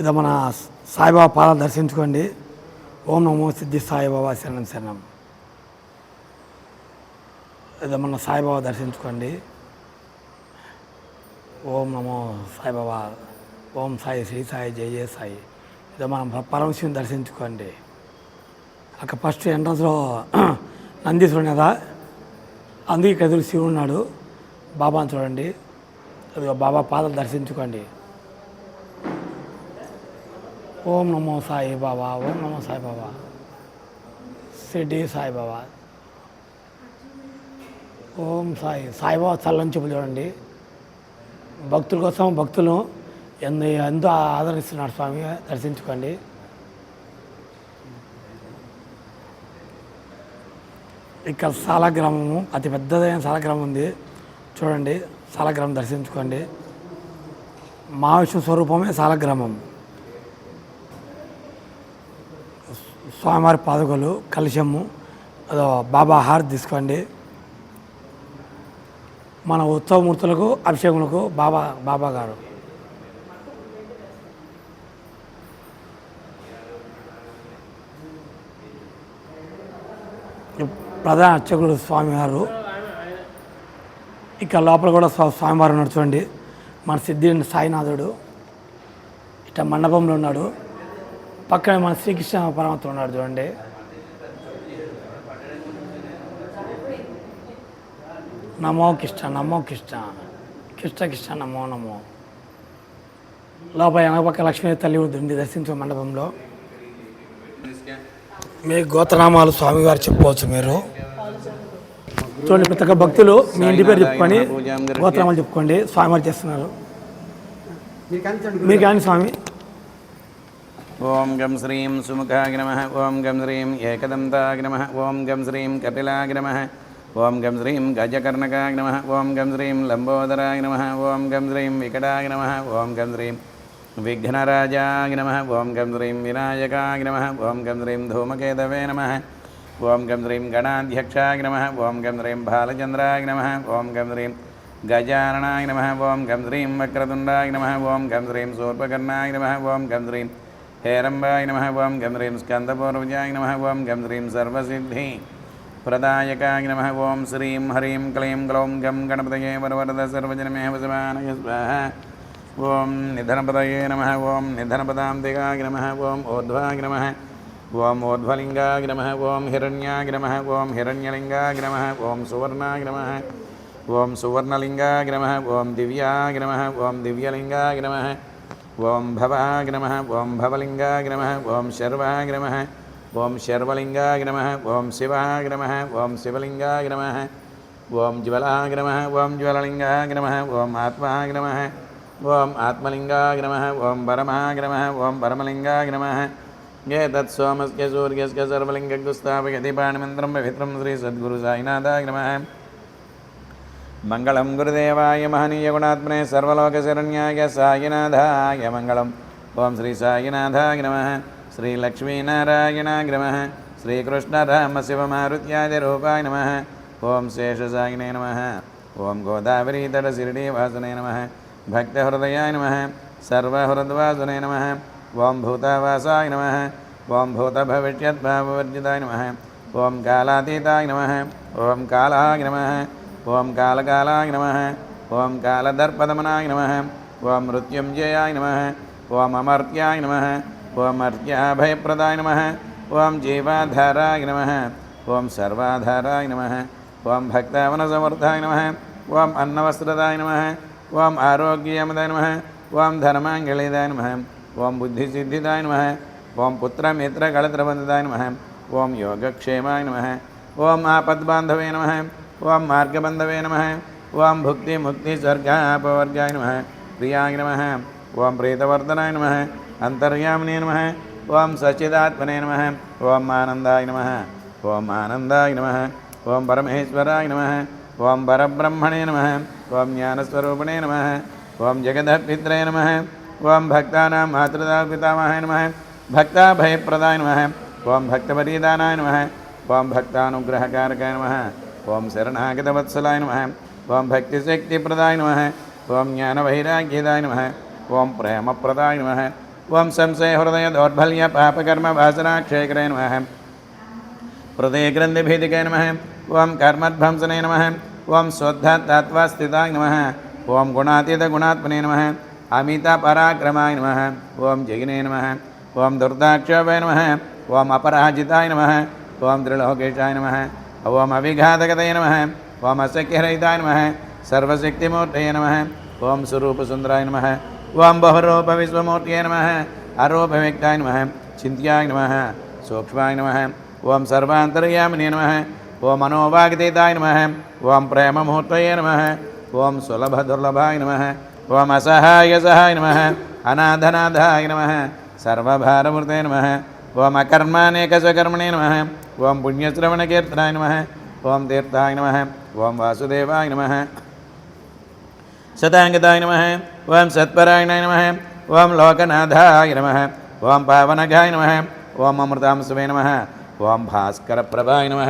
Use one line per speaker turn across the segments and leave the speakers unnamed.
ఇది మన సాయిబాబా పాదాలు దర్శించుకోండి. ఓం నమో సిద్ధి సాయిబాబా శరణం శరణం. ఇది మన సాయిబాబా దర్శించుకోండి. ఓం నమో సాయిబాబా ఓం సాయి శ్రీ సాయి జయ జయ సాయి. ఇది మనం పరమశివుని దర్శించుకోండి. అక్కడ ఫస్ట్ ఎంట్రన్స్లో నందీశ్వరుని కదా అందుకే ఇక్కడ ఎదురు శివుడు ఉన్నాడు. బాబాని చూడండి. బాబా పాదాలు దర్శించుకోండి. ఓం నమో సాయి బాబా ఓం నమో సాయి బాబా. సిడ్డి సాయిబాబా ఓం సాయి సాయిబాబా చల్లని చెప్పు చూడండి. భక్తుల కోసం భక్తులు ఎందు ఎంతో ఆదరిస్తున్నారు స్వామి దర్శించుకోండి. ఇక్కడ సాలగ్రామము అతి పెద్దదైన సాలగ్రామం ఉంది. చూడండి సాలగ్రామం దర్శించుకోండి. మహావిష్ణు స్వరూపమే సాలగ్రామం స్వామివారి పాదుకలు కలశము అదో బాబా హార్ తీసుకోండి. మన ఉత్సవమూర్తులకు అభిషేకములకు బాబా బాబా గారు. ప్రధాన అర్చకుడు స్వామివారు ఇక్కడ లోపల కూడా స్వా- స్వామివారు ఉన్నాడు చూడండి. మన సిద్ధి సాయినాథుడు. ఇట్లా మండపంలో ఉన్నాడు. పక్కన మన శ్రీకృష్ణ పరమాత్మ ఉన్నాడు చూడండి. నమో కృష్ణ నమో కృష్ణ. కృష్ణ కృష్ణ నమో నమో. లోపల వెనక పక్క లక్ష్మీ తల్లి ఉంది దర్శించే మండపంలో. మీ గోత్రనామాలు స్వామివారు చెప్పుకోవచ్చు మీరు. చూడండి ప్రతి ఒక్క భక్తులు మీ ఇంటి పేరు చెప్పుకొని గోత్రనామాలు చెప్పుకోండి స్వామివారు చేస్తున్నారు. మీరు కానీ స్వామి.
ఓం గం శ్రీం సుముఖాయ నమ ఓం గం శ్రీం ఏకదంతాయ నమ ఓం గం శ్రీం కపిలాయ నమ ఓం గం శ్రీం గజకర్ణకాయ నమ ఓం గం శ్రీం లంబోదరాయ నమ ఓం గం శ్రీం వికటాయ నమ ఓం గం శ్రీం విఘ్నరాజాయ నమ ఓం గం శ్రీం వినాయకాయ నమ ఓం గం శ్రీం ధూమకేతవే నమ ఓం గం శ్రీం గణాధ్యక్షాయ నమ ఓం గం శ్రీం బాలచంద్రాయ నమ ఓం గం శ్రీం గజాననాయ నమ ఓం గం శ్రీం వక్రతుండాయ నమ ఓం గం శ్రీం శూర్పకర్ణాయ నమ ఓం గం శ్రీం हेरम्बाय नमः ओं गं ह्रीं स्कन्दपूर्वजाय नमः ओं गं ह्रीं सर्वसिद्धि प्रदायकाय नमः ॐ श्रीं ह्रीं क्लीं ग्लौं गं गणपतये वरवरद सर्वजनमे वसमानय स्वाहा ॐ निधनपतये नमः ॐ निधनपदान्तिकाय नमः ॐ ऊर्ध्वाय नमः ॐ ऊर्ध्वलिङ्गाय नमः ॐ हिरण्याय नमः ॐ हिरण्यलिङ्गाय नमः ॐ सुवर्णाय नमः ॐ सुवर्णलिङ्गाय नमः ॐ दिव्याय नमः ॐ दिव्यलिङ्गाय नमः ఓం భవాగ్ నమ ఓం భవలింగాగ్ నమ ఓం శర్వాగ్ నమ ఓం శర్వలింగాగ్ నమ ఓం శివాగ్ నమ ఓం శివలింగాగ్ నమ ఓం జ్వలాగ్ నమ ఓం జ్వలలింగాగ్ నమ ఓం ఆత్మాగ్ నమ ఓం ఆత్మలింగాగ్ నమ ఓం పరమాగ్ నమ ఓం పరమలింగాగ్ నమ ఏ తత్ సోమస్య సూర్యస్య సర్వలింగస్థాపయతి పాణిమంత్రం పవిత్రం శ్రీ సద్గురు సాయినాథాగ్ నమ మంగళం గురుదేవాయ మహనీయ గుణాత్మనే సర్వలోకశరణ్యాయ సాయినాథాయ మంగళం ఓం శ్రీ సాయినాథాయ నమ శ్రీ లక్ష్మీనారాయణాయ నమ శ్రీకృష్ణరామ శివమారుత్యాది రూపాయ నమ ఓం శేషసాయినే నమ ఓం గోదావరీతట శిరిడీవాసునే నమ భక్తహృదయాయ నమ సర్వహృద్వాసునే నమ ఓం భూతావాసాయ నమ ఓం భూతభవిష్యద్భావవర్జితాయ నమ ఓం కాలాతీతాయ నమ ఓం కాలాయ నమ ఓం కాళకాలాయ నమ ఓం కాలదర్పదమనాయ నమ ఓం మృత్యుంజయాయ నమ ఓం అమర్త్యాయ నమ ఓం అర్త్యాభయప్రదాయ నమ ఓం జీవాధారాయ నమ ఓం సర్వాధారాయ నమ ఓం భక్తావనసమర్థాయ నమ ఓం అన్నవస్త్రదాయ నమ ఓం ఆరోగ్యమదాయ నమ ఓం ధర్మాంగళిదాయ నమ ఓం బుద్ధిసిద్ధిదాయ నమ ఓం పుత్రమిత్రకళత్రబంధాయ నమ ఓం యోగక్షేమాయ నమ ఓం ఆపద్బాంధవే నమ ఓం మార్గబంధవే నమ ఓం భుక్తి ముక్తి స్వర్గాపవర్గాయ నమ ప్రియాయ నమ ఓం ప్రీతవర్ధనాయ నమ అంతర్యామినే నమ ఓం సచిదాత్మనే నమ ఓం ఆనందాయ నమ ఓం ఆనందాయ నమ ఓం పరమేశ్వరాయ నమ ఓం పరబ్రహ్మణే నమ ఓం జ్ఞానస్వరూపిణే నమ ఓం జగదపిత్రే నమ ఓం భక్తానాం మాతృదా పితామహాయ నమ భక్తాభయప్రదాయ నమ ఓం భక్తపరీదానాయ నమ ఓం భక్తానుగ్రహకారకాయ నమ ఓం శరణాగతవత్సలాయ నమ ఓం భక్తిశక్తిప్రదాయ నమ ఓం జ్ఞానవైరాగ్యదాయ నమ ఓం ప్రేమప్రదాయ నమ ఓం సంశయ హృదయ దౌర్బల్య పాపకర్మ వాసనాక్షేకరే నమ హృదయ గ్రంథిభేదికాయ నమ ఓం కర్మధ్వంసనే నమ ఓం శుద్ధ తత్వస్థితాయ నమ ఓం గుణాతీత గుణాత్మనే నమ అమిత పరాక్రమాయ నమ ఓం జగినే నమ ఓం దుర్దాక్షాయ నమ ఓం అపరాజితాయ నమ ఓం అవిఘాతకతయ నమ ఓం అసఖ్యరహితాయ నమ సర్వశక్తిమూర్తయ నమ ఓం స్వరూపసుందరాయ నమ ఓం బహురూప విశ్వమూర్తయ నమ అరూపవ్యక్తాయ నమ చింత్యాయ నమ సూక్ష్మాయ నమ ఓం సర్వాంతర్యామినే నమ ఓం మనోవాగతీతాయ నమ ఓం ప్రేమమూర్తయ నమ ఓం సులభదుర్లభాయ నమ ఓం అసహాయ సహాయ నమ అనాథనాథాయ నమ సర్వభారమూర్తయ నమ ఓం అకర్మానేక స్వకర్మణే నమ ఓం పుణ్యశ్రవణకీర్తనాయ నమ ఓం తీర్థాయ నమ ఓం వాసుదేవాయ నమ శతాంగతాయ నమ ఓం సత్పరాయణాయ నమ ఓం లోకనాథాయ నమ ఓం పావనఘాయ నమ ఓం అమృతాంశమే నమ ఓం భాస్కర ప్రభాయ నమ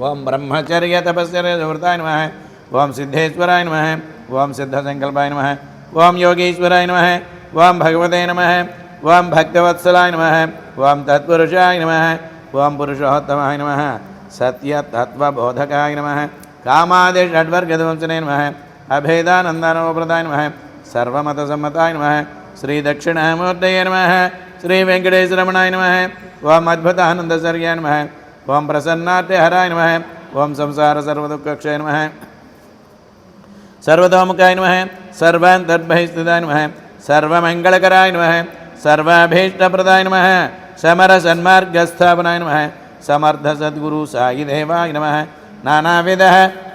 ఓం బ్రహ్మచర్య తపశ్చర్య నమ ఓం సిద్ధేశ్వరాయ నమ ఓం సిద్ధసంకల్పాయ నమ ఓం యోగేశ్వరాయ నమ ఓం భగవతే నమ ఓం భక్తవత్సలాయ నమ ఓం తత్పురుషాయ నమ ఓం పురుషోత్తమాయ నమ సత్యతత్వబోధకాయ నమ కామాది షడ్వర్గధ్వంసనే నమ అభేదానందానవప్రదాయ నమ సర్వమతసమ్మతాయ నమ శ్రీదక్షిణామూర్తయ నమ శ్రీ వెంకటేశ్వరమణాయ నమ ఓం అద్భుతానందసర్యాయ నమ ఓం ప్రసన్నాట్యహరాయ నమ ఓం సంసార సర్వదుఃఖక్షయ నమ సర్వతోముఖాయ నమ సర్వాంతర్బహిస్థితాయ నమ సర్వమంగళకరాయ నమ सर्वाभीष्ट प्रदाय नम समर सन्मार्गस्थापनाय नम सर्वाभीष्टप्रदाय नमः। समरसन्मार्गस्थापनाय नमः। समर्थसद्गुरुसायिदेवाय नमः।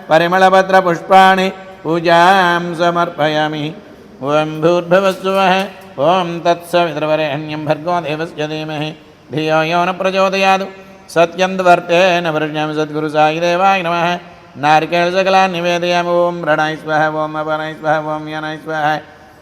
परिमलपत्र पुष्पाणि पूजां समर्पयामि। ओं भूर्भुवस्सुवः ओं तत्सवितरवरेण्यं भर्गो देवस्य धीमहि। धियो यो न प्रचोदयात्। सत्यं वर्तेन वृण्यामि सद्गुरुसायिदेवाय नमः। नारिकेलसकलान् निवेदयामि। ओं रणाय स्वः ओं अपनाय स्वः ओं यनाय स्वः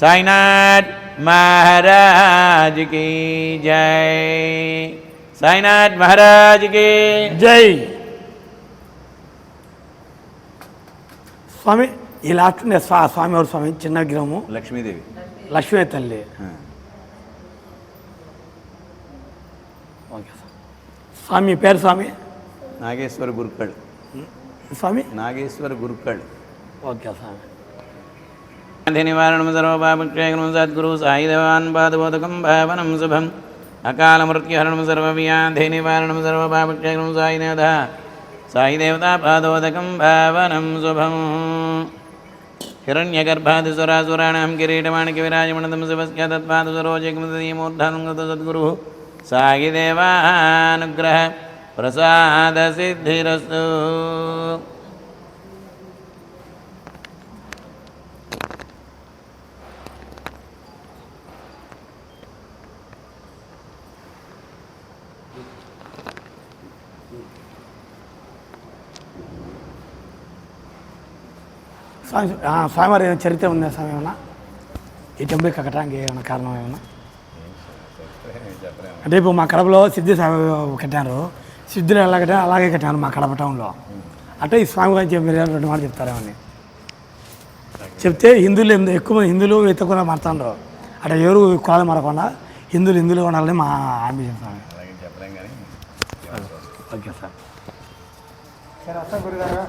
సాయినాథ్ మహారాజ్ की జై సాయినాథ్ మహారాజ్ की
జై. స్వామి ఈ లాస్ట్ ఉండే స్వా స్వామివారి స్వామి చిన్న విగ్రహము.
లక్ష్మీదేవి.
లక్ష్మీ తల్లి. Okay sir. స్వామి మీ పేరు స్వామి?
నాగేశ్వర గురుకళ్
స్వామి?
నాగేశ్వర గురుకళ్
ఓకే స్వామి
నివారణం సర్వపాపక్షేకరం సద్గురు సాయిదేవాన్ పాదబోధకం భావనం శుభం. అకాల మృత్యుహరణం సర్వవ్యాధి నివారణం సర్వపాపక్షేకరం సాయినాథ సాయిదేవతా పాదోదకం భావనం శుభం. హిరణ్యగర్భాదిసురాసురాణం కిరీటమాణికి విరాజమణతం శివస్య తత్పాదసురోజకమూర్ధానం గత సద్గురు
స్వామి ఆ, స్వామివారి ఏమైనా చరిత్ర ఉందా స్వామి ఏమన్నా? ఈ టెంపుల్ కట్టడానికి ఏమైనా కారణం ఏమన్నా? అంటే ఇప్పుడు మా కడపలో సిద్ధి స్వామి కట్టారు. సిద్ధులు ఎలా కట్టారు అలాగే కట్టారు మా కడప టౌన్లో అంటే ఈ స్వామి గురించి మీరు ఏమైనా రెండు మాటలు చెప్తారేమని చెప్తే హిందువులు ఎందు- ఎక్కువ హిందువులు ఎత్తకుండా మారుతాండ్రు. అంటే ఎవరు కులాలు మారకుండా హిందువులు హిందువులు ఉండాలని మా అంబిషన్ స్వామి. Okay sir.
సరే వస్తా గురుగారు.